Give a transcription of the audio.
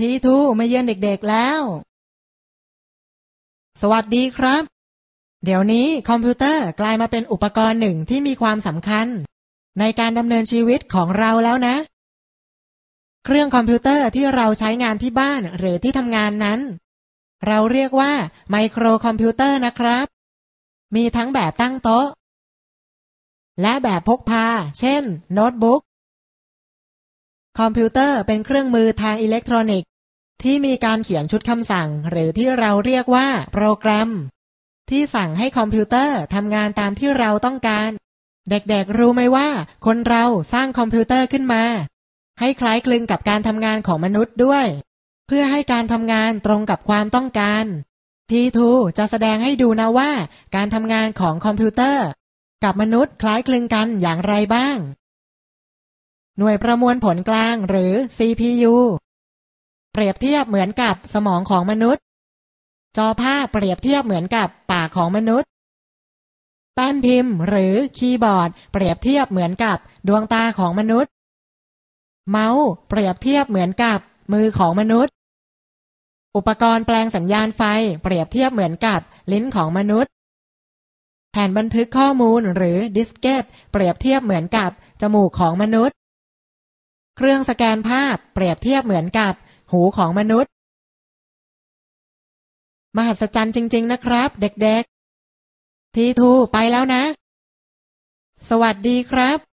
ทีทูมาเยือนเด็กๆแล้ว สวัสดีครับ เดี๋ยวนี้คอมพิวเตอร์กลายมาเป็นอุปกรณ์หนึ่งที่มีความสำคัญ ในการดำเนินชีวิตของเราแล้วนะ เครื่องคอมพิวเตอร์ที่เราใช้งานที่บ้านหรือที่ทำงานนั้น เราเรียกว่าไมโครคอมพิวเตอร์นะครับ มีทั้งแบบตั้งโต๊ะ และแบบพกพา เช่น โน้ตบุ๊กคอมพิวเตอร์เป็นเครื่องมือทางอิเล็กทรอนิกส์ ที่มีการเขียนชุดคำสั่ง หรือที่เราเรียกว่า โปรแกรม ที่สั่งให้คอมพิวเตอร์ทำงานตามที่เราต้องการ เด็กๆรู้ไหมว่า คนเราสร้างคอมพิวเตอร์ขึ้นมา ให้คล้ายคลึงกับการทำงานของมนุษย์ด้วย เพื่อให้การทำงานตรงกับความต้องการทีทูจะแสดงให้ดูนะว่า การทำงานของคอมพิวเตอร์ กับมนุษย์คล้ายคลึงกันอย่างไรบ้าง หน่วยประมวลผลกลางหรือ CPU เปรียบเทียบเหมือนกับสมองของมนุษย์ จอภาพเปรียบเทียบเหมือนกับปากของมนุษย์แป้นพิมพ์หรือคีย์บอร์ด เปรียบเทียบเหมือนกับดวงตาของมนุษย์ เมาส์เปรียบเทียบเหมือนกับมือของมนุษย์ อุปกรณ์แปลงสัญญาณไฟ เปรียบเทียบเหมือนกับลิ้นของมนุษย์ แผ่นบันทึกข้อมูลหรือดิสเกตเปรียบเทียบเหมือนกับจมูกของมนุษย์ เครื่องสแกนภาพ เปรียบเทียบเหมือนกับ หูของมนุษย์ มหัศจรรย์จริง ๆ นะครับ เด็ก ๆ ทีทูไปแล้วนะ สวัสดีครับ